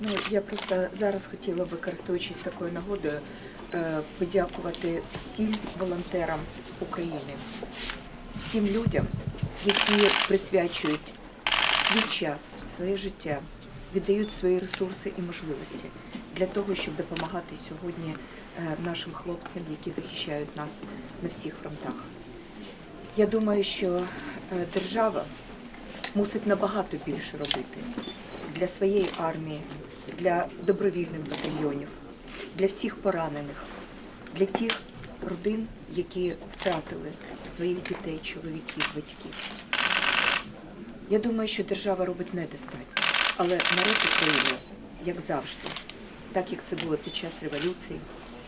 Ну, я просто зараз хотіла, використовуючись такою нагодою, е, подякувати всім волонтерам України, всім людям, які присвячують свій час, своє життя, віддають свої ресурси і можливості для того, щоб допомагати сьогодні е, нашим хлопцям, які захищають нас на всіх фронтах. Я думаю, що е, держава мусить набагато більше робити для своєї армії, для добровільних батальйонів, для всіх поранених, для тих родин, які втратили своїх дітей, чоловіків, батьків. Я думаю, що держава робить недостатньо, але народ України, як завжди, так як це було під час революції,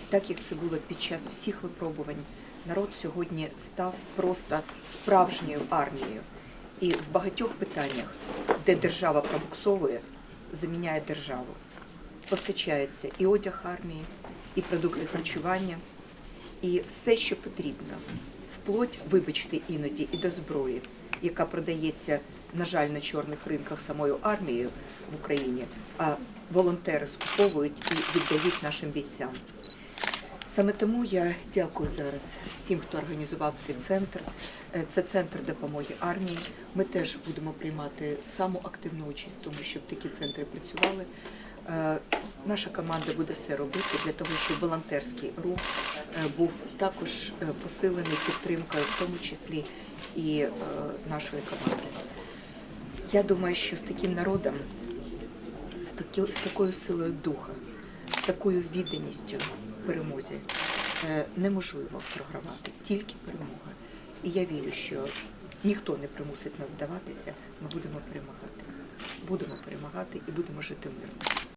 так як це було під час всіх випробувань, народ сьогодні став просто справжньою армією. І в багатьох питаннях, де держава пробуксовує, заміняє державу. Постачається і одяг армії, і продукти харчування, і все, що потрібно, вплоть, вибачте, іноді і до зброї, яка продається, на жаль, на чорних ринках самою армією в Україні, а волонтери скуповують і віддають нашим бійцям. Саме тому я дякую зараз всім, хто організував цей центр. Е, Це центр допомоги армії. Ми теж будемо приймати саму активну участь в тому, щоб такі центри працювали. Е, Наша команда буде все робити для того, щоб волонтерський рух е, був також посилений підтримкою, в тому числі і нашої команди. Я думаю, що з таким народом, з, такою силою духа, такою відданістю перемозі е, неможливо програвати, тільки перемога. І я вірю, що ніхто не примусить нас здаватися, ми будемо перемагати. Будемо перемагати і будемо жити мирно.